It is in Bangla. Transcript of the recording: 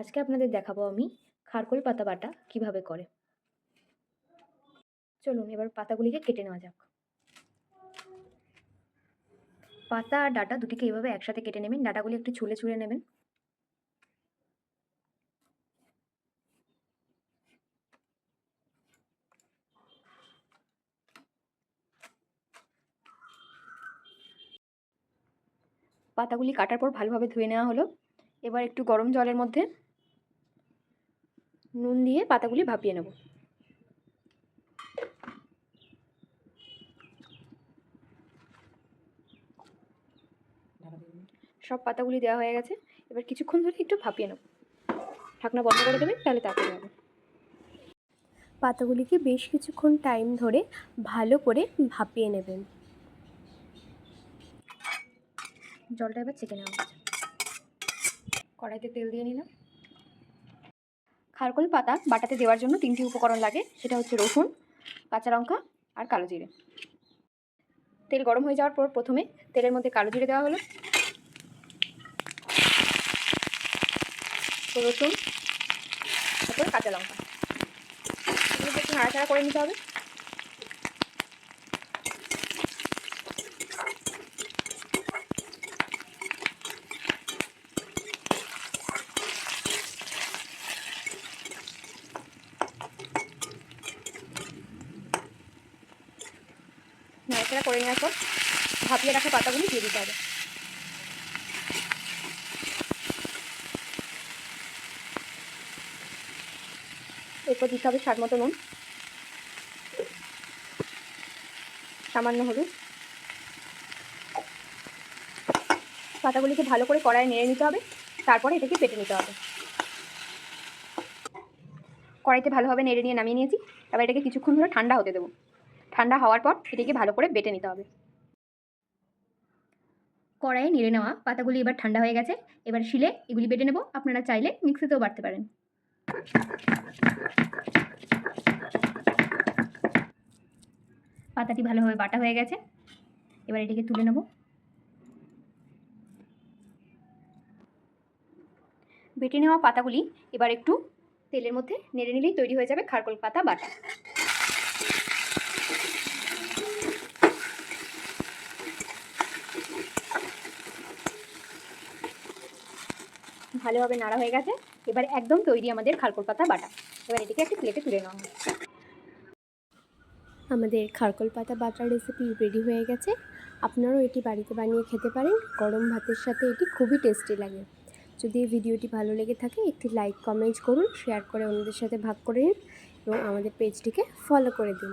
আজকে আপনাদের দেখাবো আমি খারকোল পাতা বাটা কীভাবে করে। চলুন এবার পাতাগুলিকে কেটে নেওয়া যাক। পাতা আর ডাটা দুটিকে এইভাবে একসাথে কেটে নেবেন, ডাটাগুলি একটু ছুলে ছুলে নেবেন। পাতাগুলি কাটার পর ভালোভাবে ধুয়ে নেওয়া হলো। এবার একটু গরম জলের মধ্যে নুন দিয়ে পাতাগুলি ভাপিয়ে নেব। সব পাতাগুলি দেওয়া হয়ে গেছে। এবার কিছুক্ষণ ধরে একটু ভাপিয়ে নেব। ঢাকনা বন্ধ করে দেবেন তাহলে তাড়াতাড়ি হবে পাতাগুলিকে বেশ কিছুক্ষণ টাইম ধরে ভালো করে ভাপিয়ে নেবেন। জলটা এবার চেকে নেওয়া কড়াইতে তেল দিয়ে নিলাম। খারকোল পাতা বাটাতে দেওয়ার জন্য তিনটি উপকরণ লাগে, সেটা হচ্ছে রসুন, কাঁচা লঙ্কা আর কালো জিরে। তেল গরম হয়ে যাওয়ার পর প্রথমে তেলের মধ্যে কালো জিরে দেওয়া হলো। রসুন, তারপর কাঁচা লঙ্কা। একটু নাড়াচাড়া করে নিতে হবে। নাড়াচাড়া করে নেওয়ার পর ভাপিয়ে রাখা পাতাগুলি দিয়ে দিতে হবে। এরপর দিতে হবে স্বাদ মতো নুন, সামান্য হলুদ। পাতাগুলিকে ভালো করে কড়াইয়ে নেড়ে নিতে হবে, তারপরে এটাকে পেটে নিতে হবে। কড়াইতে ভালোভাবে নেড়ে নিয়ে নামিয়ে নিয়েছি, এবার এটাকে কিছুক্ষণ ধরে ঠান্ডা হতে দেবো। ঠান্ডা হওয়ার পর এটাকে ভালো করে বেটে নিতে হবে। কড়াইয়ে নেড়ে নেওয়া পাতাগুলি এবার ঠান্ডা হয়ে গেছে। এবার শিলে এগুলি বেটে নেব। আপনারা চাইলে মিক্সিতেও বাটতে পারেন। পাতাটি ভালোভাবে বাটা হয়ে গেছে। এবার এটিকে তুলে নেব। বেটে নেওয়া পাতাগুলি এবার একটু তেলের মধ্যে নেড়ে নিলেই তৈরি হয়ে যাবে খারকোল পাতা বাটা। ভালোভাবে নাড়া হয়ে গেছে। এবার একদম তৈরি আমাদের খারকোল পাতা বাটা। এবার এটিকে একটি প্লেটে তুলে নেওয়া হবে। আমাদের খারকোল পাতা বাটার রেসিপি রেডি হয়ে গেছে। আপনারাও এটি বাড়িতে বানিয়ে খেতে পারেন। গরম ভাতের সাথে এটি খুবই টেস্টি লাগে। যদি ভিডিওটি ভালো লেগে থাকে, একটি লাইক কমেন্ট করুন শেয়ার করে অন্যদের সাথে ভাগ করে নিন এবং আমাদের পেজটিকে ফলো করে দিন।